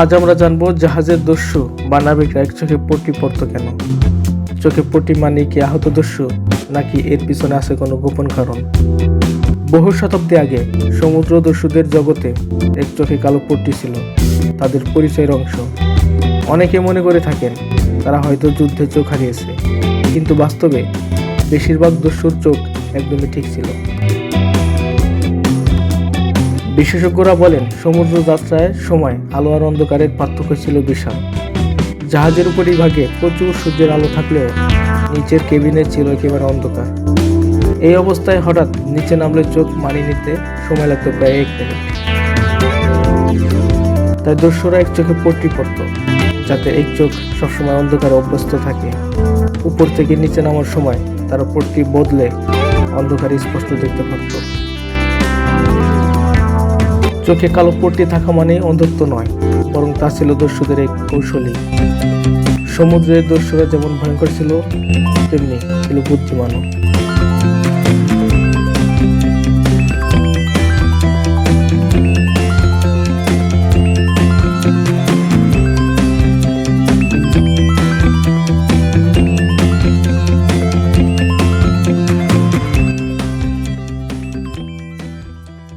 আজ আমরা জানব জাহাজের দস্যু বা নাবিকরা এক চোখে পট্টি পড়তো কেন? চোখে পট্টি মানে কি আহত দস্যু, নাকি এর পিছনে আছে কোনো গোপন কারণ? বহু শতাব্দী আগে সমুদ্র দস্যুদের জগতে এক চোখে কালো পট্টি ছিল, তাদের পরিচয়ের অংশ। অনেকে মনে করে থাকেন তারা হয়তো যুদ্ধে চোখ হারিয়েছে, কিন্তু বাস্তবে বেশিরভাগ দস্যুর চোখ একদমই ঠিক ছিল। বিশেষজ্ঞরা বলেন সমুদ্র যাত্রায় সময় আলো আর অন্ধকারের পার্থক্য ছিল বিশাল। জাহাজের উপরই ভাগে প্রচুর সূর্যের আলো থাকলেও নিচের কেবিনে ছিল একেবারে অন্ধকার। এই অবস্থায় হঠাৎ নিচে নামলে চোখ মানিয়ে নিতে সময় লাগতো প্রায় এক মিনিট। তাই দস্যুরা এক চোখে পট্টি পড়তো যাতে এক চোখ সবসময় অন্ধকারে অভ্যস্ত থাকে। উপর থেকে নিচে নামার সময় তারা পট্টি বদলে অন্ধকারে স্পষ্ট দেখতে পারত। চোখে কালো পট্টি থাকা মানে অন্ধত্ব নয়, বরং তা ছিল দস্যুদের এক কৌশলী। সমুদ্রের দস্যুরা যেমন ভয়ঙ্কর ছিল, তেমনি ছিল বুদ্ধিমানও।